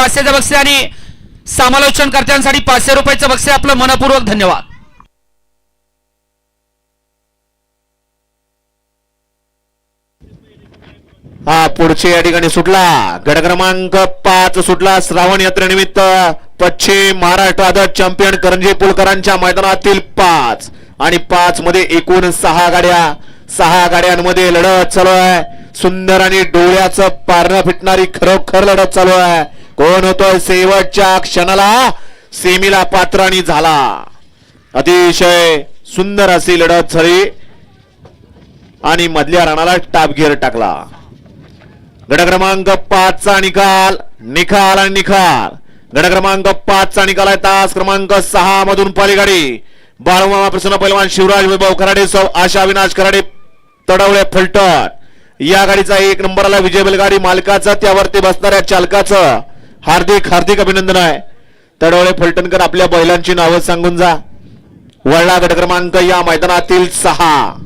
पाचशेचं बक्षीस आणि समालोचनकर्त्यांसाठी पाचशे रुपयाचं बक्षीस. आपलं मनपूर्वक धन्यवाद. हा पुढचे या ठिकाणी सुटला. गड क्रमांक पाच सुटला. श्रावण यात्रेनिमित्त पश्चिम महाराष्ट्र चॅम्पियन करंजी पुलकरांच्या मैदानातील पाच आणि पाच मध्ये एकूण सहा गाड्या. सहा गाड्यांमध्ये लढत चालू आहे. सुंदर आणि डोळ्याचं पारणं फिटणारी खरोखर लढत चालू आहे. कोण होतोय शेवटच्या क्षणाला? सेमीला पात्राणी झाला. अतिशय सुंदर अशी लढत झाली. आणि मधल्या रणाला टापघेर टाकला. गड क्रमांक पाच चा निकाल निकाल आणि निकाल. गड क्रमांक पाच चा निकाल आहे तास क्रमांक सहा मधून गाडी बाळूमामा प्रसन्न पैलवान शिवराज वैभव खराडे सौ आशा अविनाश खराडे तडवळे फलटण. या गाडीचा एक नंबरला विजय बैलगाडी मालकाचा त्यावरती बसणाऱ्या चालकाचं. हार्दिक हार्दिक अभिनंदन आहे. तडवळे फलटणकर आपल्या बैलांची नावं सांगून जा. वळला गट क्रमांक या मैदानातील सहा.